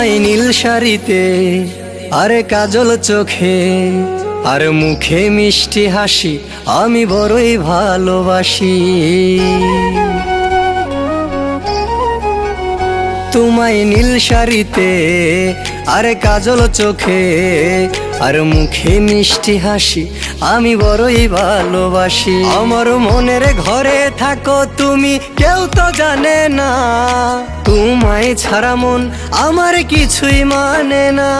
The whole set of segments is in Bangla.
তোমায় নীল শাড়িতে আর কাজল চোখে আর মুখে মিষ্টি হাসি আমি বড়ই ভালোবাসি। তোমায় নীল শাড়িতে, আরে কাজল চোখে, আর মুখে মিষ্টি হাসি। আমি বড়ই ভালোবাসি। আমার মনের ঘরে থাকো তুমি, কেউ তো জানে না। তোমায় ছাড়া মন আমার কিছুই মানে না।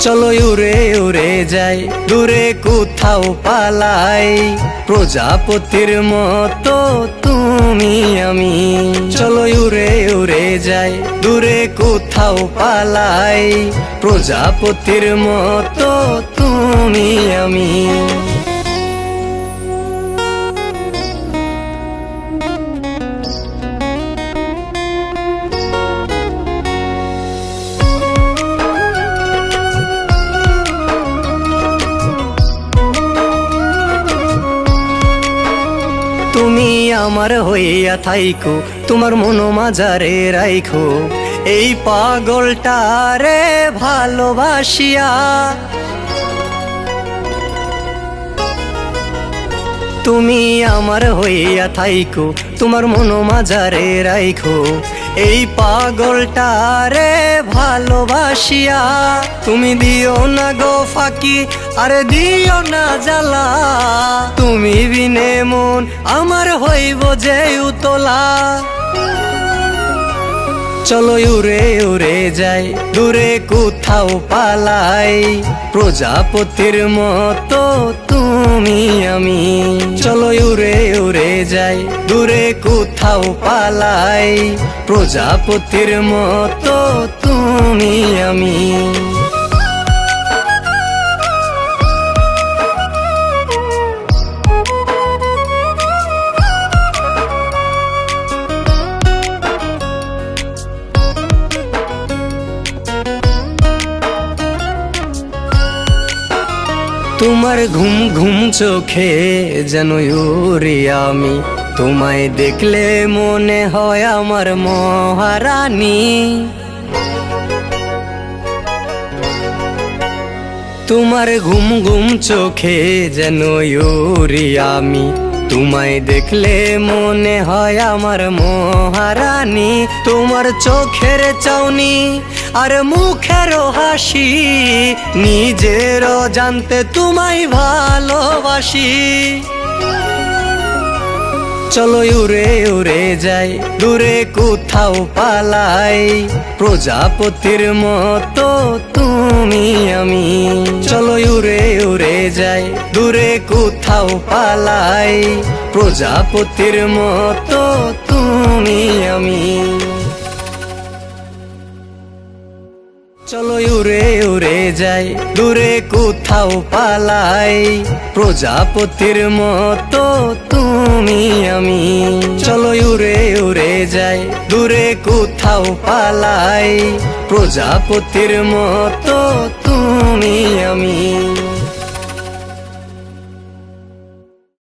চলো উড়ে উড়ে যাই, দূরে কোথাও পালাই। প্রজাপতির মতো তুমি দূরে কোথাও পালাই। প্রজাপতির মতো তুমি আমি। তুমি আমার হইয়া থাইকো, তোমার মনো মাজারে রাইখো। এই পাগলটারে ভালোবাসিয়া। তুমি আমার হইয়া থাইকো, তোমার মনো মাজারে রাইখো। এই পাগলটারে ভালোবাসিয়া। তুমি দিও না গো ফাঁকি, আরে দিও না জ্বালা। তুমি বিনে মন আমার হইব যে উতলা। চলো উড়ে উড়ে যাই, দূরে কোথাও পালাই। প্রজাপতির মতো তুমি আমি। চলো উড়ে উড়ে যাই, দূরে কোথাও পালাই। প্রজাপতির মতো তুমি আমি। তোমার ঘুম ঘুম চোখে যেন ইউরি আমি। তোমায় দেখলে মনে হয় আমার মহারানী। তোমার ঘুম ঘুম চোখে যেন ইউরি আমি। তোমায় দেখলে মনে হয় আমার মহারানী, তোমার চোখের চাউনি আর মুখের হাসি, নিজেরও জানতে তোমায় ভালোবাসি। চলো উড়ে উড়ে যাই, দূরে কোথাও পালাই। প্রজাপতির মতো তুমি আমি। চলো উড়ে উড়ে যাই, দূরে কোথাও পালাই। প্রজাপতির মতো তুমি আমি। চলো উড়ে উড়ে যাই, দূরে কোথাও পালাই। প্রজাপতির মতো দূরে কোথাও পালাই। প্রজাপতির মতো তুমি আমি।